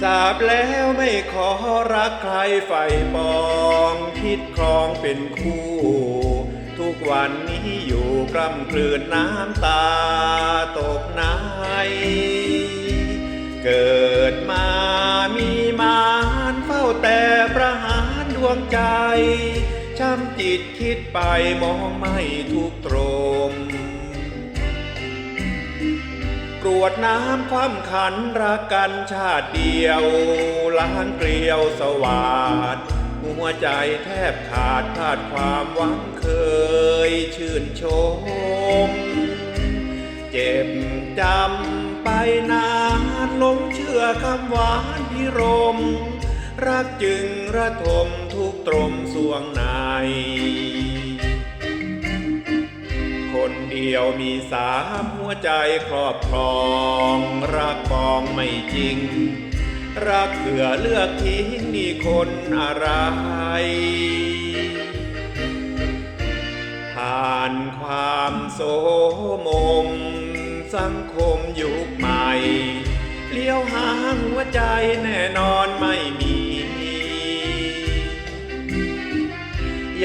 สาบแล้วไม่ขอรักใครไฟปองคิดครองเป็นคู่ ทุกวันนี้อยู่กล้ำกลืนน้ำตาตกในเกิดมามีมารเฝ้าแต่ประหารดวงใจ ช้ำจิตคิดไปมองไม่ถูกตรง กรวดน้ำความขันรักกันชาติเดียวล้างเกลียวสวาดหัวใจแทบขาดพลาดความหวังเคยชื่นชม เจ็บจำไปนานหลงเชื่อคำหวานพิรม รักจึงระทมทุกตรมสวงใน คนเดียวมีสามหัวใจครอบครอง รักปองไม่จริง รักเผื่อเลือกทิ้งนี่คนอะไร ผ่านความโสมม สังคมยุคใหม่ เลี้ยวหางหัวใจแน่นอน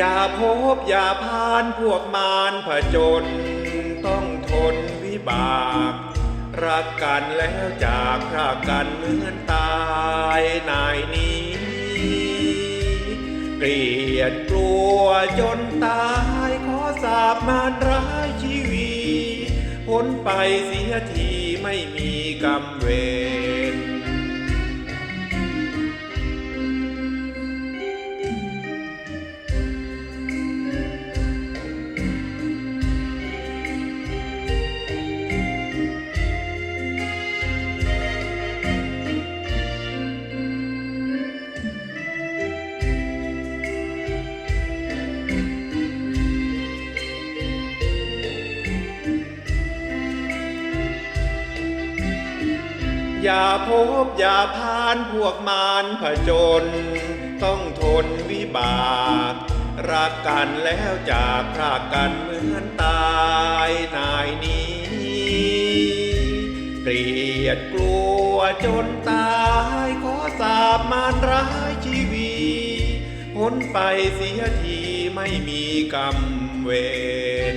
อย่าพบอย่าพานพวกมารผจญต้องทนวิบาก รักกันแล้วจากพรากกันเหมือนตายนายนี้ เกลียดกลัวจนตายขอสาบมารร้ายชีวีพ้นไปเสียทีไม่มีกรรมเวร อย่าพบอย่าพานพวกมารผจญ ต้องทนวิบาก รักกันแล้วจากพรากกันเหมือนตายนายนี้เกลียดกลัวจนตายขอสาบมารร้ายชีวีพ้นไปเสียทีไม่มีกรรมเวร